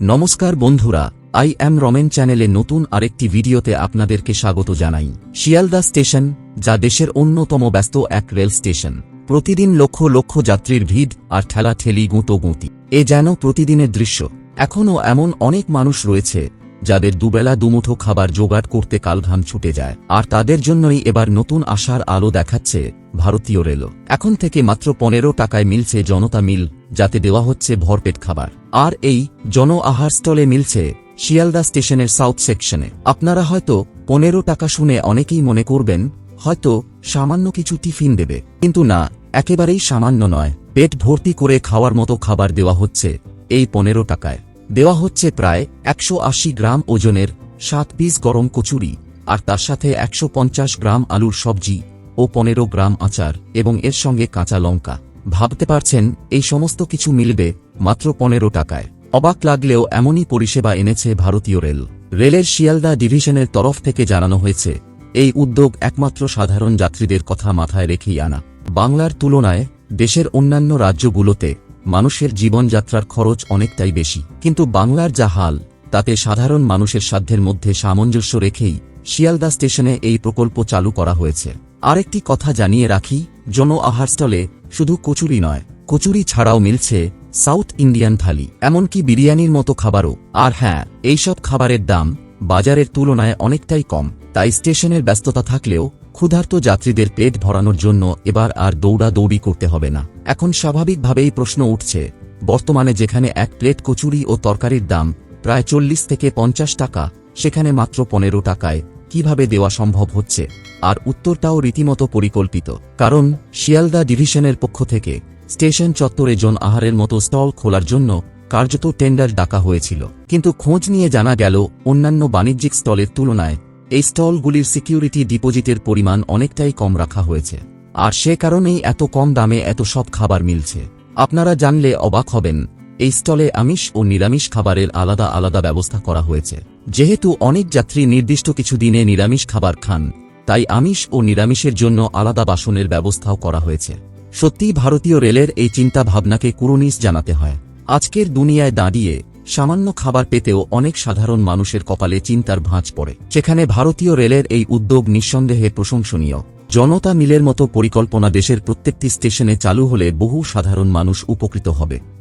নমস্কার বন্ধুরা I am Ramen চ্যানেলে নতুন আরেকটি ভিডিওতে আপনাদেরকে স্বাগত জানাই। শিয়ালদা স্টেশন, যা দেশের অন্যতম ব্যস্ত এক রেল স্টেশন। প্রতিদিন লক্ষ লক্ষ যাত্রীর ভিড় আর ঠেলা ঠেলি গুঁতো গুঁতি। এ যেন প্রতিদিনের দৃশ্য। এখনও এমন অনেক মানুষ রয়েছে যাদের দুবেলা দুমুঠো খাবার জোগাড় করতে কালঘাম ছুটে যায়। আর তাদের জন্যই এবার নতুন আশার আলো দেখাচ্ছে ভারতীয় রেল এখন থেকে মাত্র পনেরো টাকায় মিলছে জনতা মিল, যাতে দেওয়া হচ্ছে ভরপেট খাবার। আর এই জন আহার স্টলে মিলছে শিয়ালদা স্টেশনের সাউথ সেকশনে। আপনারা হয়তো পনেরো টাকা শুনে অনেকেই মনে করবেন, হয়তো সামান্য কিছু টিফিন দেবে। কিন্তু না, একেবারেই সামান্য নয়। পেট ভর্তি করে খাওয়ার মতো খাবার দেওয়া হচ্ছে এই পনেরো টাকায়। দেওয়া হচ্ছে প্রায় একশো আশি গ্রাম ওজনের সাত পিস গরম কচুরি, আর তার সাথে একশো পঞ্চাশ গ্রাম আলুর সবজি ও পনেরো গ্রাম আচার এবং এর সঙ্গে কাঁচা লঙ্কা। ভাবতে পারছেন, এই সমস্ত কিছু মিলবে মাত্র পনেরো টাকায়। অবাক লাগলেও এমনই পরিষেবা এনেছে ভারতীয় রেল। রেলের শিয়ালদা ডিভিশনের তরফ থেকে জানানো হয়েছে, এই উদ্যোগ একমাত্র সাধারণ যাত্রীদের কথা মাথায় রেখেই আনা। বাংলার তুলনায় দেশের অন্যান্য রাজ্যগুলোতে মানুষের জীবনযাত্রার খরচ অনেকটাই বেশি। কিন্তু বাংলার যা হাল, তাতে সাধারণ মানুষের সাধ্যের মধ্যে সামঞ্জস্য রেখেই শিয়ালদা স্টেশনে এই প্রকল্প চালু করা হয়েছে। আরেকটি কথা জানিয়ে রাখি জন আহার স্টলে শুধু কচুরি নয়, কচুরি ছাড়াও মিলছে সাউথ ইন্ডিয়ান থালি, এমনকি বিরিয়ানির মতো খাবারও। আর হ্যাঁ এইসব খাবারের দাম বাজারের তুলনায় অনেকটাই কম। তাই স্টেশনের ব্যস্ততা থাকলেও ক্ষুধার্ত যাত্রীদের পেট ভরানোর জন্য এবার আর দৌড়াদৌড়ি করতে হবে না। এখন স্বাভাবিকভাবেই প্রশ্ন উঠছে, বর্তমানে যেখানে এক প্লেট কচুরি ও তরকারির দাম প্রায় চল্লিশ থেকে পঞ্চাশ টাকা, সেখানে মাত্র পনেরো টাকায় কীভাবে দেওয়া সম্ভব হচ্ছে? আর উত্তরটাও রীতিমতো পরিকল্পিত, কারণ শিয়ালদা ডিভিশনের পক্ষ থেকে স্টেশন চত্বরে জন আহারের মতো স্টল খোলার জন্য কার্যত টেন্ডার ডাকা হয়েছিল। কিন্তু খোঁজ নিয়ে জানা গেল, অন্যান্য বাণিজ্যিক স্টলের তুলনায় এই স্টলগুলির সিকিউরিটি ডিপোজিটের পরিমাণ অনেকটাই কম রাখা হয়েছে। আর সে কারণেই এত কম দামে এত সব খাবার মিলছে। আপনারা জানলে অবাক হবেন, এই স্টলে আমিষ ও নিরামিষ খাবারের আলাদা আলাদা ব্যবস্থা করা হয়েছে। যেহেতু অনেক যাত্রী নির্দিষ্ট কিছু দিনে নিরামিষ খাবার খান, তাই আমিষ ও নিরামিষের জন্য আলাদা বাসনের ব্যবস্থাও করা হয়েছে। সত্যিই ভারতীয় রেলের এই চিন্তা ভাবনাকে কুরুনিস জানাতে হয়। আজকের দুনিয়ায় দাঁড়িয়ে সামান্য খাবার পেতেও অনেক সাধারণ মানুষের কপালে চিন্তার ভাঁজ পড়ে। সেখানে ভারতীয় রেলের এই উদ্যোগ নিঃসন্দেহে প্রশংসনীয়। জনতা মিলের মতো পরিকল্পনা দেশের প্রত্যেকটি স্টেশনে চালু হলে বহু সাধারণ মানুষ উপকৃত হবে।